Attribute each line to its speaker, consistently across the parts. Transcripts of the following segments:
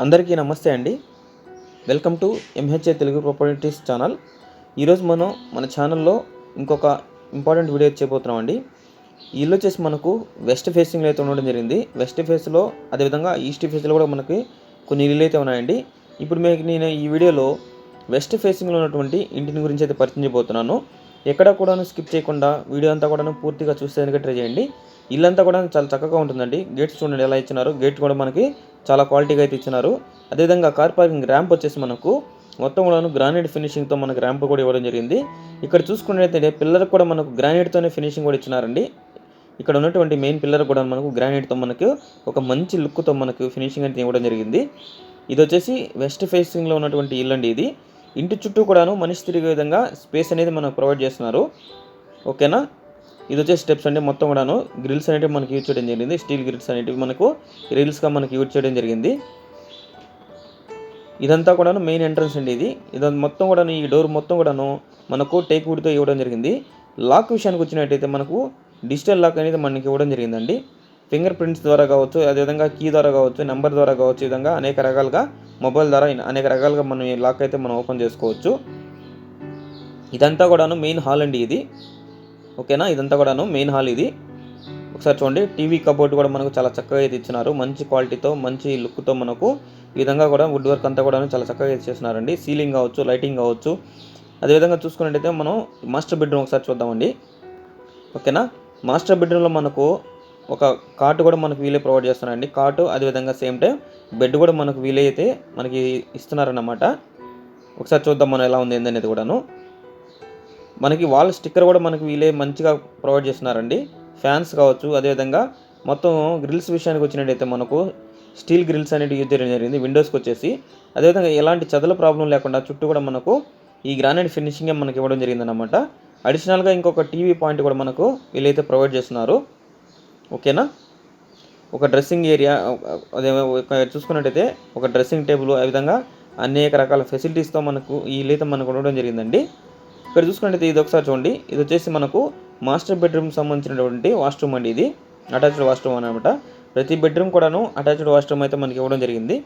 Speaker 1: అందరికీ నమస్తే అండి. Welcome to MHA Telugu properties channel. ఈరోజు మనం మన ఛానల్లో ఇంకొక ఇంపార్టెంట్ వీడియో చేయబోతున్నాం అండి ఇల్లు వచ్చేసి మనకు వెస్ట్ ఫేసింగ్లో అయితే ఉండడం జరిగింది. వెస్ట్ ఫేస్లో అదేవిధంగా ఈస్ట్ ఫేస్లో కూడా మనకి కొన్ని ఇల్లు అయితే ఉన్నాయండి. ఇప్పుడు మీకు నేను ఈ వీడియోలో వెస్ట్ ఫేసింగ్లో ఉన్నటువంటి ఇంటిని గురించి అయితే పరిచయం చేయబోతున్నాను. ఎక్కడ కూడా స్కిప్ చేయకుండా వీడియో అంతా కూడా పూర్తిగా చూసేందుకు ట్రై చేయండి. ఇల్లంతా కూడా చాలా చక్కగా ఉంటుందండి. గేట్స్ చూడండి ఎలా ఇచ్చినారు. గేట్ కూడా మనకి చాలా క్వాలిటీగా అయితే ఇచ్చినారు. అదేవిధంగా కార్ పార్కింగ్ ర్యాంప్ వచ్చేసి మనకు మొత్తం కూడా గ్రానైట్ ఫినిషింగ్తో మనకు ర్యాంప్ కూడా ఇవ్వడం జరిగింది. ఇక్కడ చూసుకున్నట్లయితే పిల్లలకు కూడా మనకు గ్రానైట్తోనే ఫినిషింగ్ కూడా ఇచ్చినారండి. ఇక్కడ ఉన్నటువంటి మెయిన్ పిల్లర్ కూడా మనకు గ్రానైట్తో మనకు ఒక మంచి లుక్తో మనకు ఫినిషింగ్ అయితే ఇవ్వడం జరిగింది. ఇది వచ్చేసి వెస్ట్ ఫేసింగ్లో ఉన్నటువంటి ఇల్లు అండి ఇది. ఇంటి చుట్టూ కూడాను మనిషి తిరిగే విధంగా స్పేస్ అనేది మనకు ప్రొవైడ్ చేస్తున్నారు. ఓకేనా ఇది వచ్చే స్టెప్స్ అంటే మొత్తం కూడాను గ్రిల్స్ అనేవి మనకి యూజ్ చేయడం జరిగింది. స్టీల్ గ్రిల్స్ అనేటివి మనకు రీల్స్గా మనకి యూజ్ చేయడం జరిగింది. ఇదంతా కూడాను మెయిన్ ఎంట్రన్స్ అండి ఇది. ఇదంతా మొత్తం కూడాను ఈ డోర్ మొత్తం కూడాను మనకు టేక్ వుడ్తో ఇవ్వడం జరిగింది. లాక్ విషయానికి వచ్చినట్టయితే మనకు డిజిటల్ లాక్ అనేది మనకి ఇవ్వడం జరిగిందండి. ఫింగర్ ప్రింట్స్ ద్వారా కావచ్చు అదేవిధంగా కీ ద్వారా కావచ్చు నెంబర్ ద్వారా కావచ్చు ఈ విధంగా అనేక రకాలుగా మొబైల్ ద్వారా అనేక రకాలుగా మనం ఈ లాక్ అయితే మనం ఓపెన్ చేసుకోవచ్చు. ఇదంతా కూడాను మెయిన్ హాల్ అండి ఇది. ఓకేనా? ఇదంతా కూడాను మెయిన్ హాల్ ఇది. ఒకసారి చూడండి టీవీ కబోర్డ్ కూడా మనకు చాలా చక్కగా అయితే ఇచ్చినారు. మంచి క్వాలిటీతో మంచి లుక్తో మనకు ఈ విధంగా కూడా వుడ్ వర్క్ అంతా కూడా చాలా చక్కగా అయితే చేస్తున్నారండి. సీలింగ్ కావచ్చు లైటింగ్ కావచ్చు. అదేవిధంగా చూసుకున్నట్టయితే మనం మాస్టర్ బెడ్రూమ్ ఒకసారి చూద్దామండి. ఓకేనా? మాస్టర్ బెడ్రూమ్లో మనకు ఒక కాట్ కూడా మనకు వీలే ప్రొవైడ్ చేస్తున్నారండి. కాటు అదేవిధంగా సేమ్ టైం బెడ్ కూడా మనకు వీలైతే మనకి ఇస్తున్నారన్నమాట. ఒకసారి చూద్దాం మనం ఎలా ఉంది ఏందనేది కూడాను. మనకి వాల్ స్టిక్కర్ కూడా మనకి వీలే మంచిగా ప్రొవైడ్ చేస్తున్నారండి. ఫ్యాన్స్ కావచ్చు అదేవిధంగా మొత్తం గ్రిల్స్ విషయానికి వచ్చినట్టయితే మనకు స్టీల్ గ్రిల్స్ అనేవి యూజ్ చేయడం జరిగింది విండోస్కి వచ్చేసి. అదేవిధంగా ఎలాంటి చదల ప్రాబ్లం లేకుండా చుట్టూ కూడా మనకు ఈ గ్రానైట్ ఫినిషింగ్ మనకి ఇవ్వడం జరిగిందన్నమాట. అడిషనల్గా ఇంకొక టీవీ పాయింట్ కూడా మనకు వీలైతే ప్రొవైడ్ చేస్తున్నారు. ఓకేనా? ఒక డ్రెస్సింగ్ ఏరియా అదే చూసుకున్నట్టయితే ఒక డ్రెస్సింగ్ టేబుల్ ఆ విధంగా అనేక రకాల ఫెసిలిటీస్తో మనకు వీళ్ళైతే మనకు ఉండడం జరిగిందండి. ఇక్కడ చూసుకుంటే ఇది ఒకసారి చూడండి. ఇది వచ్చేసి మనకు మాస్టర్ బెడ్రూమ్ సంబంధించినటువంటి వాష్రూమ్ అండి ఇది. అటాచ్డ్ వాష్రూమ్ అనమాట ప్రతి బెడ్రూమ్ కూడాను అటాచ్డ్ వాష్రూమ్ అయితే మనకి ఇవ్వడం జరిగింది.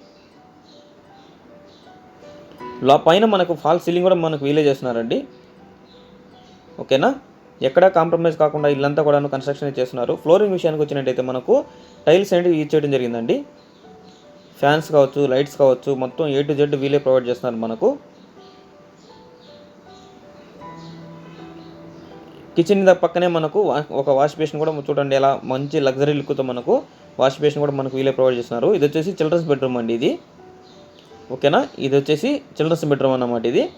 Speaker 1: లా పైన మనకు ఫాల్ సీలింగ్ కూడా మనకు వీలే చేస్తున్నారండి. ఓకేనా? ఎక్కడా కాంప్రమైజ్ కాకుండా ఇల్లంతా కూడాను కన్స్ట్రక్షన్ చేస్తున్నారు. ఫ్లోరింగ్ విషయానికి వచ్చినట్టయితే మనకు టైల్స్ అనేవి యూజ్ చేయడం జరిగిందండి. ఫ్యాన్స్ కావచ్చు లైట్స్ కావచ్చు మొత్తం ఏ టు జెడ్ వీలే ప్రొవైడ్ చేస్తున్నారు మనకు. కిచెన్ పక్కనే మనకు వా- ఒక వాష్ బేసిన్ కూడా చూడండి ఎలా మంచి లగ్జరీ లుక్తో మనకు వాష్ బేసిన్ కూడా మనకు వీలే ప్రొవైడ్ చేస్తున్నారు. ఇది వచ్చేసి చిల్డ్రన్స్ బెడ్రూమ్ అండి ఇది. ఓకేనా? ఇది వచ్చేసి చిల్డ్రన్స్ బెడ్రూమ్ అన్నమాట ఇది.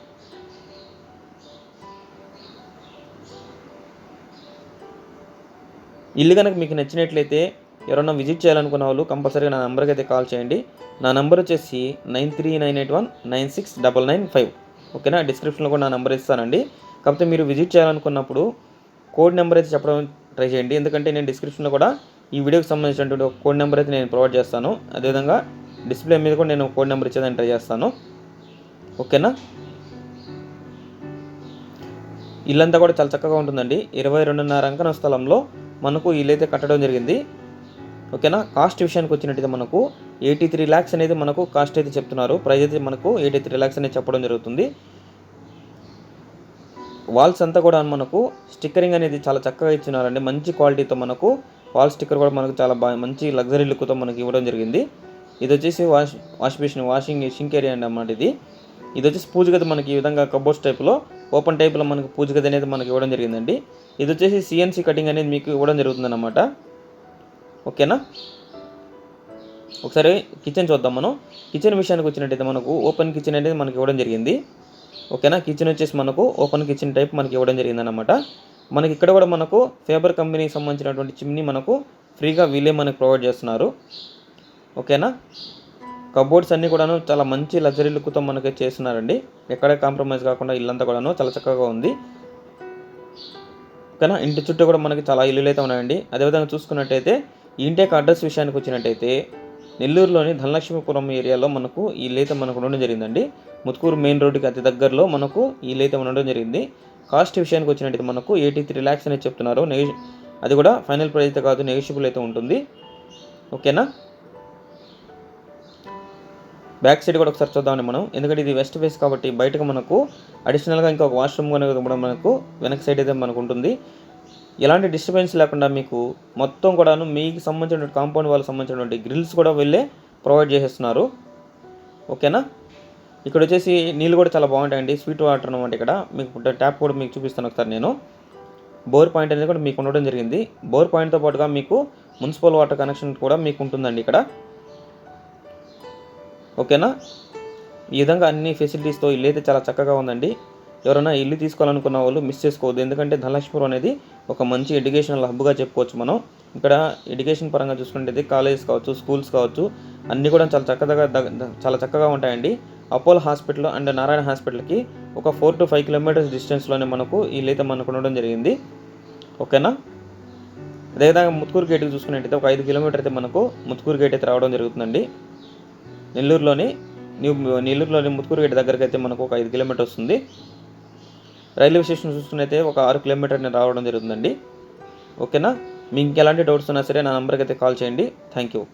Speaker 1: ఇల్లు కనుక మీకు నచ్చినట్లయితే ఎవరైనా విజిట్ చేయాలనుకున్న వాళ్ళు కంపల్సరీగా నా నెంబర్కి అయితే కాల్ చేయండి. నా నెంబర్ వచ్చేసి nine three nine eight one nine six double nine five. ఓకేనా? డిస్క్రిప్షన్లో కూడా నా నెంబర్ ఇస్తానండి. కాకపోతే మీరు విజిట్ చేయాలనుకున్నప్పుడు కోడ్ నెంబర్ అయితే చెప్పడం ట్రై చేయండి. ఎందుకంటే నేను డిస్క్రిప్షన్లో కూడా ఈ వీడియోకి సంబంధించినటువంటి ఒక కోడ్ నెంబర్ అయితే నేను ప్రొవైడ్ చేస్తాను. అదేవిధంగా డిస్ప్లే మీద కూడా నేను కోడ్ నెంబర్ ఇచ్చేదాన్ని ట్రై చేస్తాను. ఓకేనా? ఇల్లంతా కూడా చాలా చక్కగా ఉంటుందండి. ఇరవై రెండున్నర అంకణ స్థలంలో మనకు ఇల్లు అయితే కట్టడం జరిగింది. ఓకేనా? కాస్ట్ విషయానికి వచ్చినట్టయితే మనకు ఎయిటీ త్రీ ల్యాక్స్ అనేది మనకు కాస్ట్ అయితే చెప్తున్నారు. ప్రైస్ అయితే మనకు ఎయిటీ త్రీ ల్యాక్స్ అనేది చెప్పడం జరుగుతుంది. వాల్స్ అంతా కూడా మనకు స్టిక్కరింగ్ అనేది చాలా చక్కగా ఇచ్చినారండి. మంచి క్వాలిటీతో మనకు వాల్ స్టిక్కర్ కూడా మనకు చాలా బాగా మంచి లగ్జరీ లుక్తో మనకి ఇవ్వడం జరిగింది. ఇది వచ్చేసి wash wash basin washing sink area అండి అన్నమాట ఇది. ఇది వచ్చేసి పూజ గది మనకి ఈ విధంగా కబోర్డ్స్ టైప్లో ఓపెన్ టైప్లో మనకి పూజ గది అనేది మనకి ఇవ్వడం జరిగిందండి. ఇది వచ్చేసి సిఎన్సీ కటింగ్ అనేది మీకు ఇవ్వడం జరుగుతుందన్నమాట ఓకేనా? ఒకసారి కిచెన్ చూద్దాం మనం. కిచెన్ విషయానికి వచ్చినట్టయితే మనకు ఓపెన్ కిచెన్ అనేది మనకి ఇవ్వడం జరిగింది. ఓకేనా? కిచెన్ వచ్చేసి మనకు ఓపెన్ కిచెన్ టైప్ మనకి ఇవ్వడం జరిగిందనమాట మనకి ఇక్కడ కూడా మనకు ఫేబర్ కంపెనీకి సంబంధించినటువంటి చిమ్ని మనకు ఫ్రీగా వీలే మనకు ప్రొవైడ్ చేస్తున్నారు. ఓకేనా? కబోర్డ్స్ అన్నీ కూడాను చాలా మంచి లగ్జరీ లుక్తో మనకి చేస్తున్నారండి. ఎక్కడ కాంప్రమైజ్ కాకుండా ఇల్లంతా కూడాను చాలా చక్కగా ఉంది. ఓకేనా? ఇంటి చుట్టూ కూడా మనకి చాలా ఇల్లులు అయితే ఉన్నాయండి. అదేవిధంగా చూసుకున్నట్టయితే ఇంటి యొక్క అడ్రస్ విషయానికి వచ్చినట్టయితే నెల్లూరులోని ధనలక్ష్మీపురం ఏరియాలో మనకు ఈ లేత మనకు ఉండడం జరిగిందండి. ముత్కూరు మెయిన్ రోడ్డుకి అతి దగ్గరలో మనకు ఈ లేత ఉండడం జరిగింది. కాస్ట్ విషయానికి వచ్చినట్టయితే మనకు ఎయిటీ త్రీ ల్యాక్స్ అనేది చెప్తున్నారు. నెగ అది కూడా ఫైనల్ ప్రైస్ అయితే కాదు నెగోషియబుల్ అయితే ఉంటుంది. ఓకేనా? బ్యాక్ సైడ్ కూడా ఒకసారి చూద్దామని మనం. ఎందుకంటే ఇది వెస్ట్ ఫేస్ కాబట్టి బయటకు మనకు అడిషనల్గా ఇంకొక వాష్రూమ్ కనుక మనకు వెనక సైడ్ అయితే మనకు ఉంటుంది. ఎలాంటి డిస్టర్బెన్స్ లేకుండా మీకు మొత్తం కూడాను మీకు సంబంధించిన కాంపౌండ్ వాళ్ళకి సంబంధించినటువంటి గ్రిల్స్ కూడా వెళ్ళే ప్రొవైడ్ చేసేస్తున్నారు. ఓకేనా ఇక్కడ వచ్చేసి నీళ్ళు కూడా చాలా బాగుంటాయండి. స్వీట్ వాటర్ అనమాట ఇక్కడ. మీకు ట్యాప్ కూడా మీకు చూపిస్తాను ఒకసారి నేను. బోర్ పాయింట్ అనేది కూడా మీకు ఉండడం జరిగింది. బోర్ పాయింట్తో పాటుగా మీకు మున్సిపల్ వాటర్ కనెక్షన్ కూడా మీకు ఉంటుందండి ఇక్కడ. ఓకేనా ఈ విధంగా అన్ని ఫెసిలిటీస్తో ఇల్లు అయితే చాలా చక్కగా ఉందండి. ఎవరైనా ఇల్లు తీసుకోవాలనుకున్న వాళ్ళు మిస్ చేసుకోవద్దు. ఎందుకంటే ధనలక్ష్మీపురం అనేది ఒక మంచి ఎడ్యుకేషనల్ హబ్గా చెప్పుకోవచ్చు మనం. ఇక్కడ ఎడ్యుకేషన్ పరంగా చూసుకుంటే కాలేజెస్ కావచ్చు స్కూల్స్ కావచ్చు అన్నీ కూడా చాలా చక్కగా చాలా చక్కగా ఉంటాయండి. అపోలో హాస్పిటల్ అండ్ నారాయణ హాస్పిటల్కి ఒక ఫోర్ టు ఫైవ్ కిలోమీటర్స్ డిస్టెన్స్లోనే మనకు ఇల్లు అయితే మనకు ఉండడం జరిగింది. ఓకేనా? అదేవిధంగా ముత్కూరు గేట్కి చూసుకున్నట్టయితే ఒక ఐదు కిలోమీటర్ అయితే మనకు ముత్కూరు గేట్ అయితే రావడం జరుగుతుందండి. నెల్లూరులోని న్యూ నెల్లూరులోని ముత్కూరు గేట్ దగ్గరికి అయితే మనకు ఒక ఐదు కిలోమీటర్ వస్తుంది. రైల్వే స్టేషన్ చూసుకున్నైతే ఒక ఆరు కిలోమీటర్ రావడం జరుగుతుందండి. ఓకేనా? మీకు ఎలాంటి డౌట్స్ ఉన్నా సరే నా నెంబర్కి అయితే కాల్ చేయండి. Thank you.